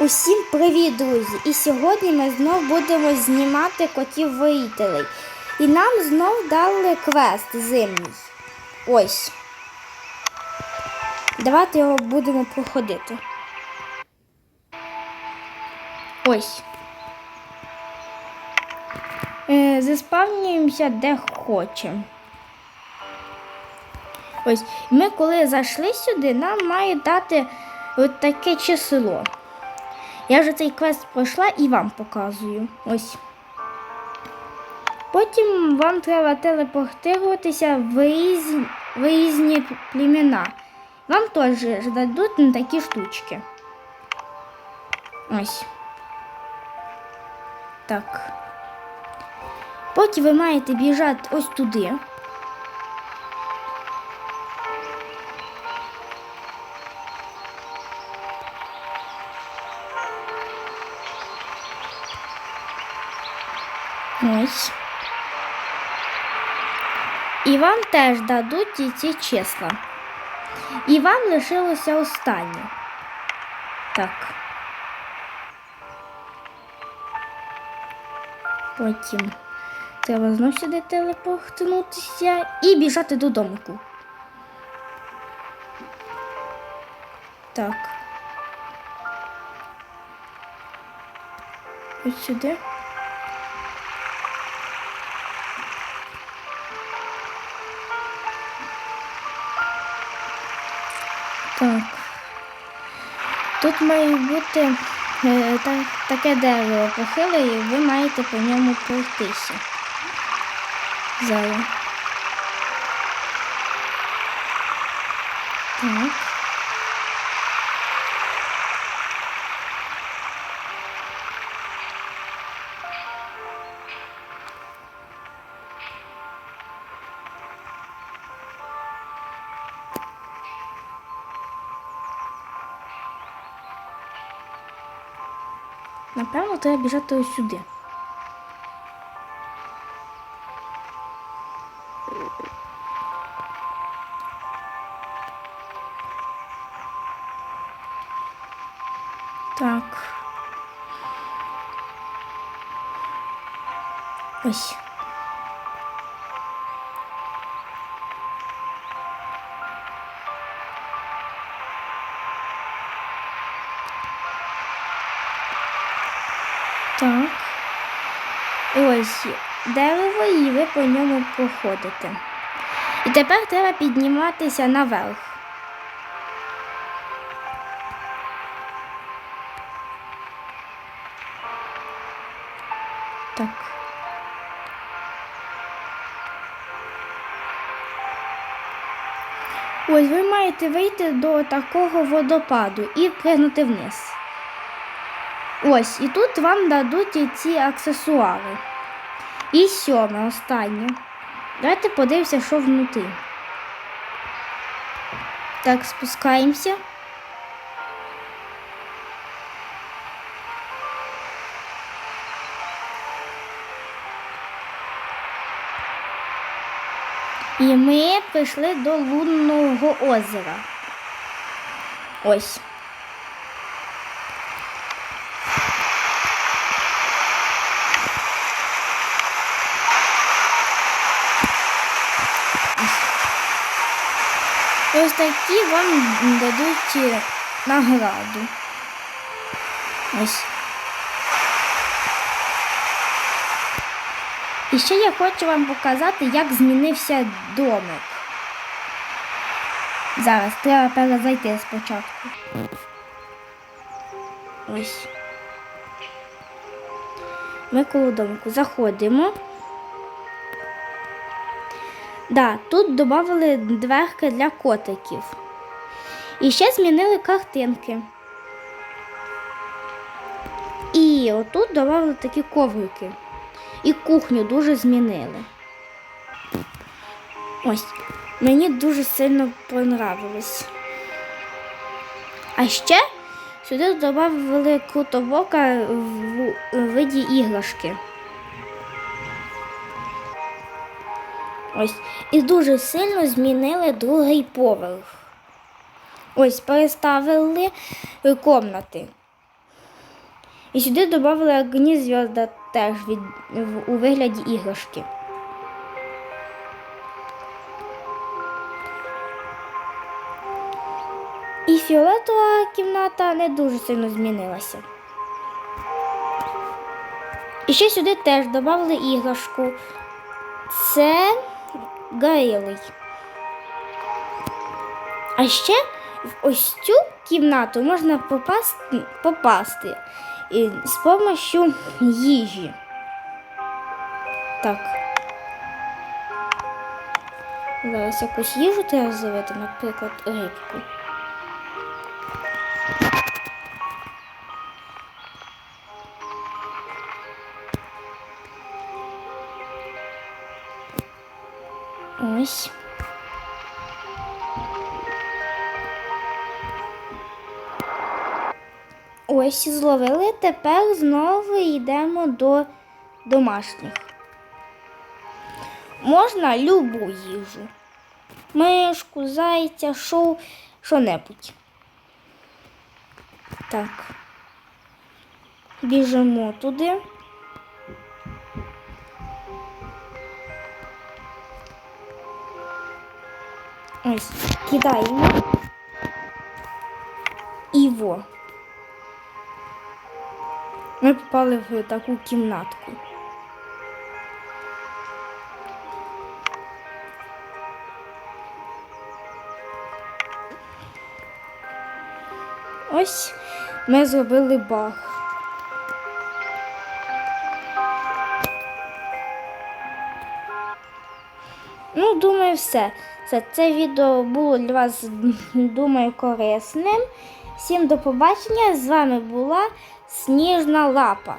Усім привіт, друзі! І сьогодні ми знов будемо знімати котів воїтелей. І нам знов дали квест зимній. Ось. Давайте його будемо проходити. Ось. Е, заспавнюємося де хочемо. Ось, ми коли зайшли сюди, нам має дати от таке число. Я вже цей квест пройшла і вам показую. Ось. Потім вам треба телепортуватися в різні, в різні племена. Вам теж дадуть на такі штучки. Ось. Так. Потім ви маєте біжати ось туди. Ось. І вам теж дадуть ці числа. І вам лишилося останнє. Так. Потім треба знов сюди телепортнутися і біжати додому. Так. Ось сюди. Тут має бути е, та, таке дерево похиле, і ви маєте по ньому пройтися. Зараз. Так. Напевно, треба біжати ось сюди. Так. Ось. Ось дерево, і ви по ньому проходите. І тепер треба підніматися наверх. Так. Ось ви маєте вийти до такого водопаду і пригнути вниз. Ось, і тут вам дадуть ці аксесуари. І сьоме, останнє. Давайте подивимося, що внутрі. Так, спускаємося. І ми прийшли до лунного озера. Ось. Ось такі вам дадуть е, награду. Ось. І ще я хочу вам показати, як змінився домик. Зараз треба перезайти спочатку. Ось. Ми коло домику заходимо. Да, тут додали дверки для котиків. І ще змінили картинки. І отут додали такі коврики. І кухню дуже змінили. Ось, мені дуже сильно понравилось. А ще сюди додали крутовока в виді іграшки. Ось. І дуже сильно змінили другий поверх. Ось переставили комнати. І сюди додали огні зв'язда теж від, у вигляді іграшки. І фіолетова кімната не дуже сильно змінилася. І ще сюди теж додали іграшку. Це горілий. А ще в ось цю кімнату можна попасти, попасти з допомогою їжі. Так. Зараз якусь їжу треба зловити, наприклад, рибку. Ось. Ось зловили. Тепер знову йдемо до домашніх. Можна любу їжу. Мишку, зайця, шо, що-небудь. Так. Біжимо туди. Ось, кидаємо. І во. Ми попали в таку кімнатку. Ось ми зробили баг. Ну, думаю, все. Це, відео було для вас, думаю, корисним. Всім до побачення. З вами була Сніжна Лапа.